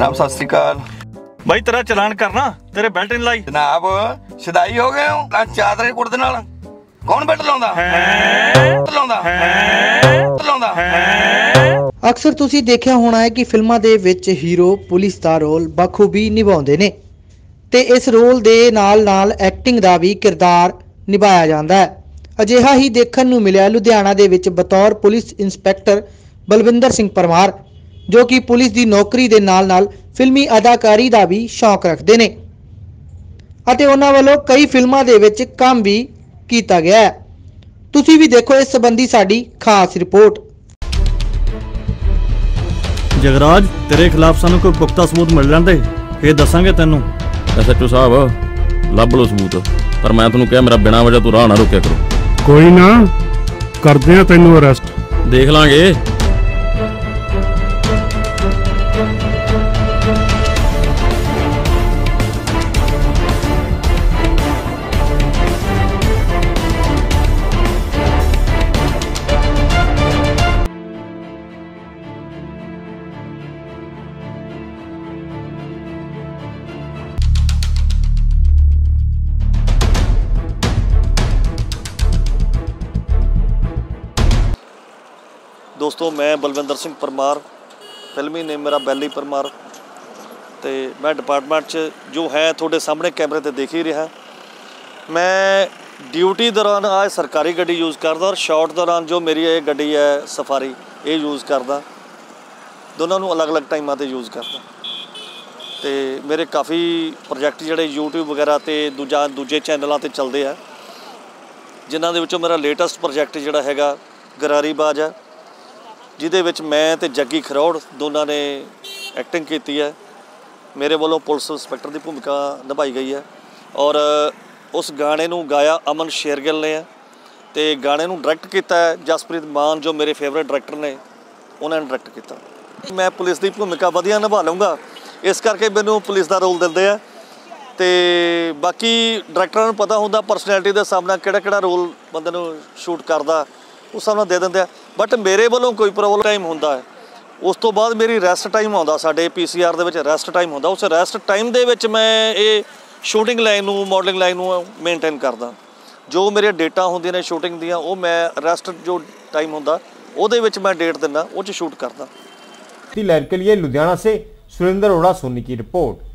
ਜਨਾਬ ਸਤਿ ਸ੍ਰੀ ਅਕਾਲ। ਬਾਈ ਤੇਰਾ ਚਲਾਨ ਕਰਨਾ ਤੇਰੇ ਬੈਲਟ ਨਹੀਂ ਲਾਈ। ਜਨਾਬ ਸ਼ਦਾਈ ਹੋ ਗਏ ਹੋ? ਤਾਂ ਚਾਦਰੇ ਕੁੜਦੇ ਨਾਲ। ਕੌਣ ਬੈਠ ਲਾਉਂਦਾ? ਹੈਂ? ਲਾਉਂਦਾ? ਹੈਂ? ਲਾਉਂਦਾ? ਅਕਸਰ ਤੁਸੀਂ ਦੇਖਿਆ ਹੋਣਾ ਹੈ ਕਿ ਫਿਲਮਾਂ ਦੇ ਵਿੱਚ ਹੀਰੋ ਪੁਲਿਸ ਦਾ ਰੋਲ ਬਖੂਬੀ ਨਿਭਾਉਂਦੇ ਨੇ ਤੇ ਇਸ ਰੋਲ ਦੇ ਨਾਲ-ਨਾਲ ਐਕਟਿੰਗ ਦਾ ਵੀ ਕਿਰਦਾਰ ਨਿਭਾਇਆ ਜਾਂਦਾ ਹੈ। ਅਜਿਹਾ ਹੀ ਦੇਖਣ ਨੂੰ ਮਿਲਿਆ ਲੁਧਿਆਣਾ ਦੇ ਵਿੱਚ ਬਤੌਰ ਪੁਲਿਸ ਇੰਸਪੈਕਟਰ ਬਲਵਿੰਦਰ ਸਿੰਘ ਪਰਮਾਰ। ਜੋ ਕਿ ਪੁਲਿਸ ਦੀ ਨੌਕਰੀ ਦੇ ਨਾਲ-ਨਾਲ ਫਿਲਮੀ ਅਦਾਕਾਰੀ ਦਾ ਵੀ ਸ਼ੌਕ ਰੱਖਦੇ ਨੇ। ਅਤੇ ਉਹਨਾਂ ਵੱਲੋਂ ਕਈ ਫਿਲਮਾਂ ਦੇ ਵਿੱਚ ਕੰਮ ਵੀ ਕੀਤਾ ਗਿਆ ਹੈ। ਤੁਸੀਂ ਵੀ ਦੇਖੋ ਇਸ ਸੰਬੰਧੀ ਸਾਡੀ ਖਾਸ ਰਿਪੋਰਟ। ਜਗਰਾਜ ਤੇਰੇ ਖਿਲਾਫ ਸਾਨੂੰ ਕੋਈ ਪੁਖਤਾ ਸਬੂਤ ਮਿਲ ਜਾਂਦੇ ਫੇਰ ਦੱਸਾਂਗੇ ਤੈਨੂੰ। ਐਸਐਚਓ ਸਾਹਿਬ ਲੱਭ ਲਓ ਸਬੂਤ। ਪਰ ਮੈਂ ਤੁਹਾਨੂੰ ਕਿਹਾ ਮੇਰਾ ਬਿਨਾਂ ਵਜ੍ਹਾ ਤੋਂ ਰਾਹ ਨਾ ਰੋਕਿਆ ਕਰੋ। ਕੋਈ ਨਾ ਕਰਦੇ ਆ ਤੈਨੂੰ ਅਰੈਸਟ। ਦੇਖ ਲਾਂਗੇ। ਦੋਸਤੋ, ਮੈਂ ਬਲਵਿੰਦਰ ਸਿੰਘ ਪਰਮਾਰ, ਫਿਲਮੀ ਨੇਮ ਮੇਰਾ ਬੈਲੀ ਪਰਮਾਰ ਤੇ ਮੈਂ ਡਿਪਾਰਟਮੈਂਟ 'ਚ ਜੋ ਹੈ ਤੁਹਾਡੇ ਸਾਹਮਣੇ ਕੈਮਰੇ ਤੇ ਦੇਖ ਹੀ ਰਿਹਾ। ਮੈਂ ਡਿਊਟੀ ਦੌਰਾਨ ਆ ਸਰਕਾਰੀ ਗੱਡੀ ਯੂਜ਼ ਕਰਦਾ ਔਰ ਸ਼ਾਰਟ ਦੌਰਾਨ ਜੋ ਮੇਰੀ ਇਹ ਗੱਡੀ ਹੈ ਸਫਾਰੀ ਇਹ ਯੂਜ਼ ਕਰਦਾ। ਦੋਨਾਂ ਨੂੰ ਅਲੱਗ-ਅਲੱਗ ਟਾਈਮਾਂ ਤੇ ਯੂਜ਼ ਕਰਦਾ। ਤੇ ਮੇਰੇ ਕਾਫੀ ਪ੍ਰੋਜੈਕਟ ਜਿਹੜੇ YouTube ਵਗੈਰਾ ਤੇ ਦੂਜਾ, ਦੂਜੇ ਚੈਨਲਾਂ ਤੇ ਚੱਲਦੇ ਆ। ਜਿਨ੍ਹਾਂ ਦੇ ਵਿੱਚੋਂ ਮੇਰਾ ਲੇਟੈਸਟ ਪ੍ਰੋਜੈਕਟ ਜਿਹੜਾ ਹੈਗਾ, ਗਰਾਰੀ ਬਾਜ ਹੈ ਜਿਹਦੇ ਵਿੱਚ ਮੈਂ ਤੇ ਜੱਗੀ ਖਰੋੜ ਦੋਨਾਂ ਨੇ ਐਕਟਿੰਗ ਕੀਤੀ ਹੈ। ਮੇਰੇ ਵੱਲੋਂ ਪੁਲਿਸ ਇੰਸਪੈਕਟਰ ਦੀ ਭੂਮਿਕਾ ਨਿਭਾਈ ਗਈ ਹੈ। ਔਰ ਉਸ ਗਾਣੇ ਨੂੰ ਗਾਇਆ ਅਮਨ ਸ਼ੇਰਗਿੱਲ ਨੇ। ਹੈ ਤੇ ਗਾਣੇ ਨੂੰ ਡਾਇਰੈਕਟ ਕੀਤਾ ਜਸਪ੍ਰੀਤ ਮਾਨ, ਜੋ ਮੇਰੇ ਫੇਵਰਿਟ ਡਾਇਰੈਕਟਰ ਨੇ, ਉਹਨਾਂ ਨੇ ਡਾਇਰੈਕਟ ਕੀਤਾ। ਮੈਂ ਪੁਲਿਸ ਦੀ ਭੂਮਿਕਾ ਵਧੀਆ ਨਿਭਾ ਲਵਾਂਗਾ ਇਸ ਕਰਕੇ ਮੈਨੂੰ ਪੁਲਿਸ ਦਾ ਰੋਲ ਦਿੰਦੇ ਆ। ਤੇ ਬਾਕੀ ਡਾਇਰੈਕਟਰਾਂ ਨੂੰ ਪਤਾ ਹੁੰਦਾ ਪਰਸਨੈਲਿਟੀ ਦੇ ਸਾਹਮਣੇ ਕਿਹੜਾ ਕਿਹੜਾ ਰੋਲ ਬੰਦੇ ਨੂੰ ਸ਼ੂਟ ਕਰਦਾ, ਉਸ ਸਾਹਮਣੇ ਦੇ ਦਿੰਦੇ ਆ। ਬਟ ਮੇਰੇ ਵੱਲੋਂ ਕੋਈ ਪ੍ਰੋਬਲਮ ਟਾਈਮ ਹੁੰਦਾ ਹੈ ਉਸ ਤੋਂ ਬਾਅਦ ਮੇਰੀ ਰੈਸਟ ਟਾਈਮ ਆਉਂਦਾ ਸਾਡੇ ਪੀਸੀਆਰ ਦੇ ਵਿੱਚ ਰੈਸਟ ਟਾਈਮ ਹੁੰਦਾ ਉਸ ਰੈਸਟ ਟਾਈਮ ਦੇ ਵਿੱਚ ਮੈਂ ਇਹ ਸ਼ੂਟਿੰਗ ਲਾਈਨ ਨੂੰ ਮਾਡਲਿੰਗ ਲਾਈਨ ਨੂੰ ਮੇਨਟੇਨ ਕਰਦਾ ਜੋ ਮੇਰੇ ਡੇਟਾ ਹੁੰਦੀਆਂ ਨੇ ਸ਼ੂਟਿੰਗ ਦੀਆਂ ਉਹ ਮੈਂ ਰੈਸਟ ਜੋ ਟਾਈਮ ਹੁੰਦਾ ਉਹਦੇ ਵਿੱਚ ਮੈਂ ਡੇਟ ਦਿੰਦਾ ਉਹ 'ਚ ਸ਼ੂਟ ਕਰਦਾ लहर के लिए लुधियाना से सुरेंद्र अरोड़ा सोनी की रिपोर्ट